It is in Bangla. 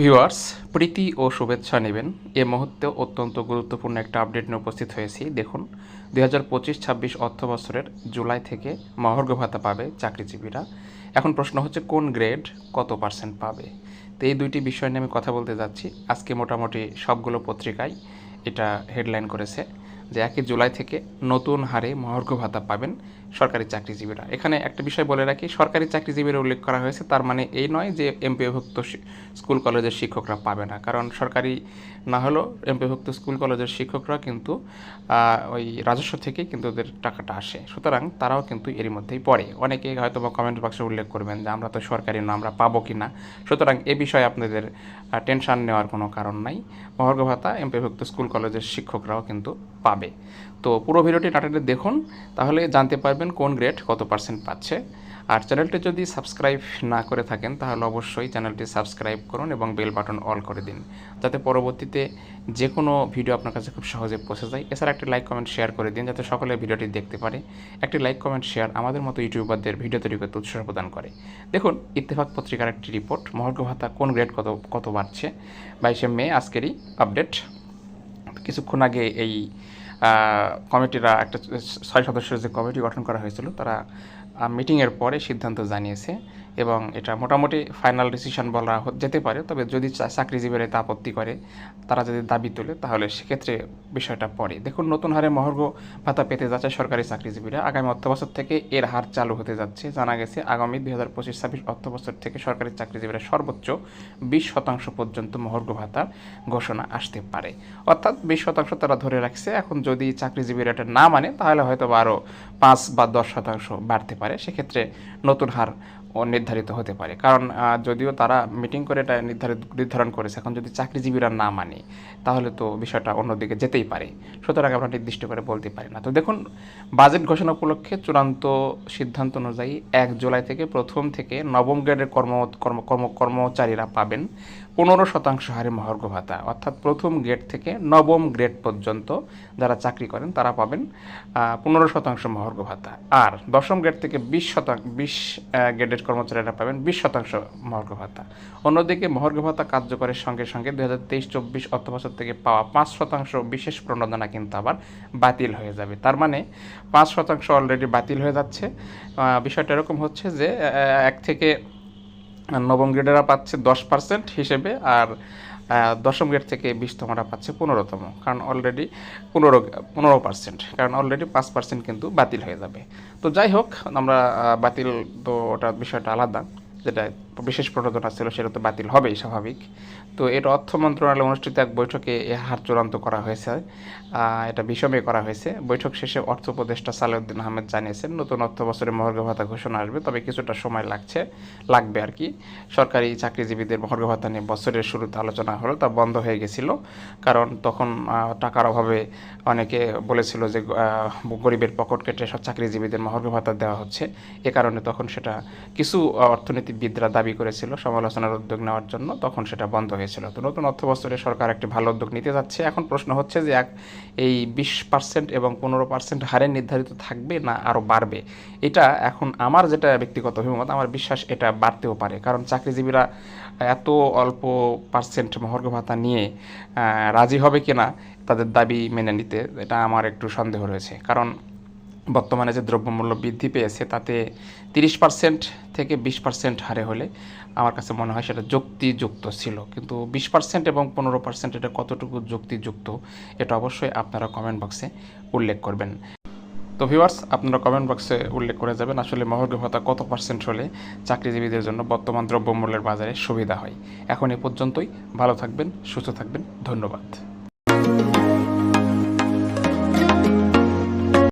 ভিউয়ার্স, প্রীতি ও শুভেচ্ছা নেবেন। এ মুহূর্তে অত্যন্ত গুরুত্বপূর্ণ একটা আপডেট নিয়ে উপস্থিত হয়েছি। দেখুন, দুই হাজার পঁচিশ, ছাব্বিশ অর্থবছরের জুলাই থেকে মহর্ঘ ভাতা পাবে চাকরিজীবীরা। এখন প্রশ্ন হচ্ছে, কোন গ্রেড কত পার্সেন্ট পাবে? তো এই দুইটি বিষয় নিয়ে আমি কথা বলতে যাচ্ছি। আজকে মোটামুটি সবগুলো পত্রিকায় এটা হেডলাইন করেছে। যে একই জুলাই থেকে নতুন হারে মহার্ঘ ভাতা পাবেন সরকারি চাকরিজীবীরা। এখানে একটা বিষয় বলে রাখি, সরকারি চাকরিজীবীরা উল্লেখ করা হয়েছে, তার মানে এই নয় যে এমপিভুক্ত স্কুল কলেজের শিক্ষকরা পাবে না। কারণ সরকারি না হলেও এমপিভুক্ত স্কুল কলেজের শিক্ষকরা কিন্তু ওই রাজস্ব থেকেই কিন্তু ওদের টাকাটা আসে। সুতরাং তারাও কিন্তু এরই মধ্যেই পড়ে। অনেকে হয়তো বা কমেন্ট বক্সে উল্লেখ করবেন যে আমরা তো সরকারি না আমরা পাবো কি না? সুতরাং এ বিষয়ে আপনাদের টেনশন নেওয়ার কোনো কারণ নাই। মহার্ঘ ভাতা এমপিভুক্ত স্কুল কলেজের শিক্ষকরাও কিন্তু পাবে। তো পুরো ভিডিওটি নাটকে দেখুন, তাহলে জানতে পারবেন কোন গ্রেড কত পার্সেন্ট পাচ্ছে। আর চ্যানেলটি যদি সাবস্ক্রাইব না করে থাকেন, তাহলে অবশ্যই চ্যানেলটি সাবস্ক্রাইব করুন এবং বেল বাটন অল করে দিন। যাতে পরবর্তীতে যে কোনো ভিডিও আপনার কাছে খুব সহজে পৌঁছে যায়। এছাড়া একটি লাইক কমেন্ট শেয়ার করে দিন, যাতে সকলে ভিডিওটি দেখতে পারে। একটি লাইক কমেন্ট শেয়ার আমাদের মতো ইউটিউবারদের ভিডিও তৈরি করতে উৎসাহ প্রদান করে। দেখুন, ইত্তেফাক পত্রিকার একটি রিপোর্ট মহার্ঘ ভাতা কোন গ্রেড কত কত বাড়ছে? বাইশে মে, আজকেরই আপডেট কিছুক্ষণ আগে এই কমিটিরা একটা ছয় সদস্যের যে কমিটি গঠন করা হয়েছিল তারা মিটিংয়ের পরে সিদ্ধান্ত জানিয়েছে এবং এটা মোটামুটি ফাইনাল ডিসিশন বলা যেতে পারে। তবে যদি চাকরিজীবীরা এতে আপত্তি করে, তারা যদি দাবি তোলে, তাহলে সেক্ষেত্রে বিষয়টা পড়ে। দেখুন, নতুন হারে মহর্ঘ ভাতা পেতে যাচ্ছে সরকারি চাকরিজীবীরা। আগামী অর্থবছর থেকে এর হার চালু হতে যাচ্ছে। জানা গেছে, আগামী দুই হাজার পঁচিশ ছাব্বিশ অর্থবছর থেকে সরকারি চাকরিজীবীরা সর্বোচ্চ বিশ শতাংশ পর্যন্ত মহর্ঘ ভাতার ঘোষণা আসতে পারে। অর্থাৎ বিশ শতাংশ তারা ধরে রাখছে। এখন যদি চাকরিজীবীরা এটা না মানে তাহলে হয়তো আরও পাঁচ বা দশ শতাংশ বাড়তে পারে। সেক্ষেত্রে নতুন হার নির্ধারিত হতে পারে। কারণ যদিও তারা মিটিং করে এটা নির্ধারিত, নির্ধারণ করেছে, এখন যদি চাকরিজীবীরা না মানে তাহলে তো বিষয়টা অন্যদিকে যেতেই পারে। সুতরাং আমরা নির্দিষ্ট করে বলতে পারি না। তো দেখুন, বাজেট ঘোষণা উপলক্ষে চূড়ান্ত সিদ্ধান্ত অনুযায়ী এক জুলাই থেকে প্রথম থেকে নবম গ্রেডের কর্ম কর্ম, কর্মচারীরা পাবেন পনেরো শতাংশ হারে মহার্ঘ ভাতা অর্থাৎ প্রথম গ্রেড থেকে নবম গ্রেড পর্যন্ত যারা চাকরি করেন তারা পাবেন পনেরো শতাংশ মহার্ঘ ভাতা আর দশম গ্রেড থেকে বিশ শতাংশ বিশ গ্রেডের কর্মচারীরা পাবেন বিশ শতাংশ মহার্ঘ ভাতা অন্যদিকে মহার্ঘ ভাতা কার্যকরের সঙ্গে সঙ্গে দু হাজার তেইশ, চব্বিশ অর্থবছর থেকে পাওয়া পাঁচ শতাংশ বিশেষ প্রণোদনা কিন্তু আবার বাতিল হয়ে যাবে। তার মানে পাঁচ শতাংশ অলরেডি বাতিল হয়ে যাচ্ছে। বিষয়টা এরকম হচ্ছে যে এক থেকে নবম গ্রেডেরা পাচ্ছে দশ পার্সেন্ট হিসেবে আর দশম গ্রেড থেকে বিশতমরা পাচ্ছে পনেরোতম, কারণ অলরেডি পনেরো পনেরো পার্সেন্ট কারণ অলরেডি পাঁচ পার্সেন্ট কিন্তু বাতিল হয়ে যাবে। তো যাই হোক, আমরা বাতিল তো ওটা বিষয়টা আলাদা। যেটা বিশেষ প্রণোদনা ছিল সেটা তো বাতিল হবেই স্বাভাবিক। তো এটা অর্থ মন্ত্রণালয়ে অনুষ্ঠিত এক বৈঠকে এ হার চূড়ান্ত করা হয়েছে। এটা বিষমে করা হয়েছে। বৈঠক শেষে অর্থ উপদেষ্টা সালেউদ্দিন আহমেদ জানিয়েছেন নতুন অর্থ বছরে মহর্ঘ ভাতা ঘোষণা আসবে তবে কিছুটা সময় লাগছে লাগবে আর কি। সরকারি চাকরিজীবীদের মহর্ঘ ভাতা নিয়ে বছরের শুরুতে আলোচনা হলো তা বন্ধ হয়ে গেছিল। কারণ তখন টাকার অভাবে অনেকে বলেছিল যে গরিবের পকেট কেটে সব চাকরিজীবীদের মহর্ঘ ভাতা দেওয়া হচ্ছে। এ কারণে তখন সেটা কিছু আহ, অর্থনীতিবিদরা দাবি করেছিল সমালোচনার উদ্যোগ নেওয়ার জন্য, তখন সেটা বন্ধ হয়েছিল। তো নতুন অর্থ বছরে সরকার একটি ভালো উদ্যোগ নিতে যাচ্ছে। এখন প্রশ্ন হচ্ছে যে এক এই বিশ পার্সেন্ট এবং পনেরো পার্সেন্ট হারে নির্ধারিত থাকবে না আরও বাড়বে? এটা এখন আমার যেটা ব্যক্তিগত অভিমত, আমার বিশ্বাস এটা বাড়তেও পারে। কারণ চাকরিজীবীরা এত অল্প পার্সেন্ট মহর্ঘ ভাতা নিয়ে রাজি হবে কিনা, তাদের দাবি মেনে নিতে এটা আমার একটু সন্দেহ রয়েছে। কারণ বর্তমানে যে দ্রব্যমূল্য বৃদ্ধি পেয়েছে, তাতে তিরিশ পার্সেন্ট থেকে বিশ পার্সেন্ট হারে হলে আমার কাছে মনে হয় সেটা যুক্তিযুক্ত ছিল। কিন্তু বিশ পার্সেন্ট এবং পনেরো পার্সেন্ট এটা কতটুকু যুক্তিযুক্ত, এটা অবশ্যই আপনারা কমেন্ট বক্সে উল্লেখ করবেন। তো ভিউয়ার্স আপনারা কমেন্ট বক্সে উল্লেখ করে যাবেন আসলে মহর্ঘ ভাতা কত পার্সেন্ট হলে চাকরিজীবীদের জন্য বর্তমান দ্রব্যমূল্যের বাজারে সুবিধা হয়। এখন এ পর্যন্তই। ভালো থাকবেন, সুস্থ থাকবেন। ধন্যবাদ।